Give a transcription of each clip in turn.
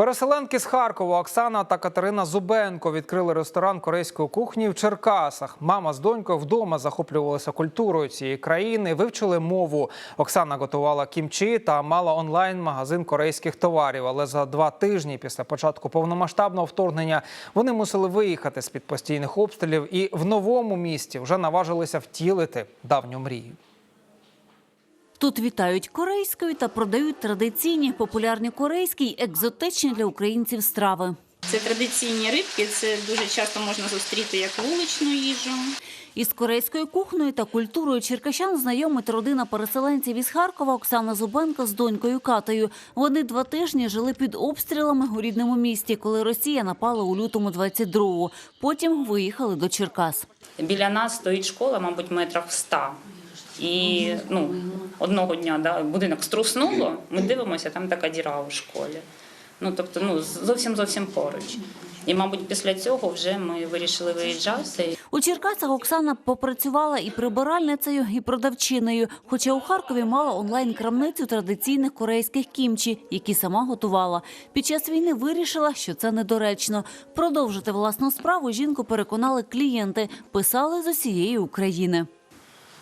Переселенки з Харкова Оксана та Катерина Зубенко відкрили ресторан корейської кухні в Черкасах. Мама з донькою вдома захоплювалися культурою цієї країни, вивчили мову. Оксана готувала кімчі та мала онлайн-магазин корейських товарів. Але за два тижні після початку повномасштабного вторгнення вони мусили виїхати з під постійних обстрілів і в новому місті вже наважилися втілити давню мрію. Тут вітають корейською та продають традиційні, популярні корейські й екзотичні для українців страви. Це традиційні рибки, це дуже часто можна зустріти як вуличну їжу. Із корейською кухнею та культурою черкащан знайомить родина переселенців із Харкова Оксана Зубенко з донькою Катею. Вони два тижні жили під обстрілами у рідному місті, коли Росія напала у лютому 22-го. Потім виїхали до Черкас. Біля нас стоїть школа, мабуть, метрах в ста. І ну, одного дня да, будинок струснуло, ми дивимося, там така діра у школі. Ну, тобто, ну, зовсім зовсім поруч. І, мабуть, після цього вже ми вирішили виїжджати. У Черкасах Оксана попрацювала і прибиральницею, і продавчиною. Хоча у Харкові мала онлайн-крамницю традиційних корейських кімчі, які сама готувала. Під час війни вирішила, що це недоречно. Продовжити власну справу жінку переконали клієнти. Писали з усієї України.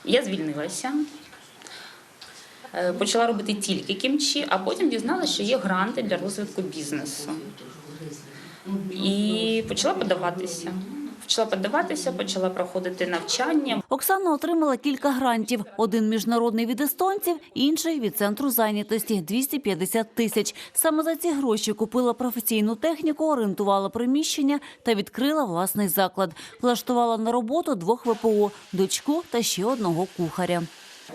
Я звільнилася, почала робити тільки кімчі, а потім дізналася, що є гранти для розвитку бізнесу. І почала подаватися. Почала подаватися, почала проходити навчання. Оксана отримала кілька грантів: один міжнародний від естонців, інший від центру зайнятості 250 тисяч. Саме за ці гроші купила професійну техніку, орієнтувала приміщення та відкрила власний заклад. Влаштувала на роботу двох ВПО – дочку та ще одного кухаря.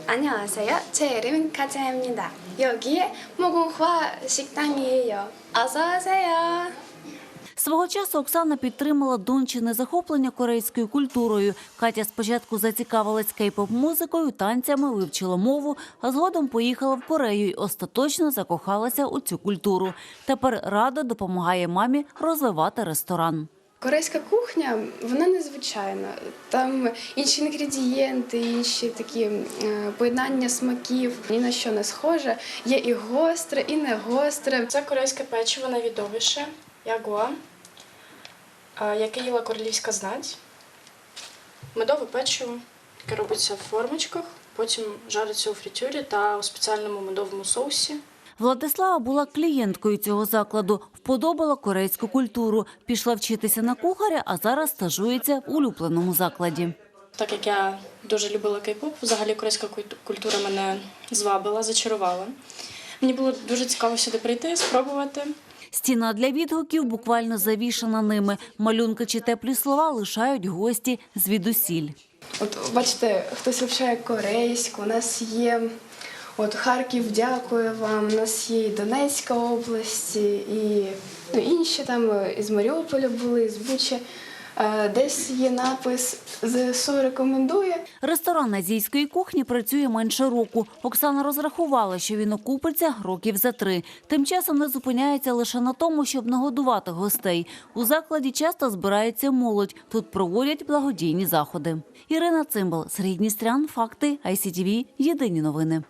안녕하세요. 제 이름은 카자입니다. 여기에 무궁화 식당이에요. 어서 오세요. Свого часу Оксана підтримала дончине захоплення корейською культурою. Катя спочатку зацікавилась кей-поп-музикою, танцями, вивчила мову, а згодом поїхала в Корею і остаточно закохалася у цю культуру. Тепер радо допомагає мамі розвивати ресторан. Корейська кухня вона незвичайна. Там інші інгредієнти, інші такі е, поєднання смаків, ні на що не схоже. Є і гостре, і не гостре. Це корейське печиво найвідоміше ягуа, е, яке їла королівська знать. Медове печиво, яке робиться в формочках, потім жариться у фритюрі та у спеціальному медовому соусі. Владислава була клієнткою цього закладу, вподобала корейську культуру, пішла вчитися на кухаря, а зараз стажується в улюбленому закладі. Так як я дуже любила кей-поп, взагалі корейська культу- культура мене звабила, зачарувала. Мені було дуже цікаво сюди прийти, спробувати. Стіна для відгуків буквально завішана ними. Малюнки чи теплі слова лишають гості звідусіль. От бачите, хтось вивчає корейську. У нас є от Харків, дякую вам. У нас є і Донецька область, і ну, інші там е, із Маріуполя були, з Бучі. Е, Десь є напис ЗСУ рекомендує. Ресторан азійської кухні працює менше року. Оксана розрахувала, що він окупиться років за три. Тим часом не зупиняється лише на тому, щоб нагодувати гостей. У закладі часто збирається молодь. Тут проводять благодійні заходи. Ірина Цимбал, Сергій Дністрян, Факти, ICTV, Єдині новини.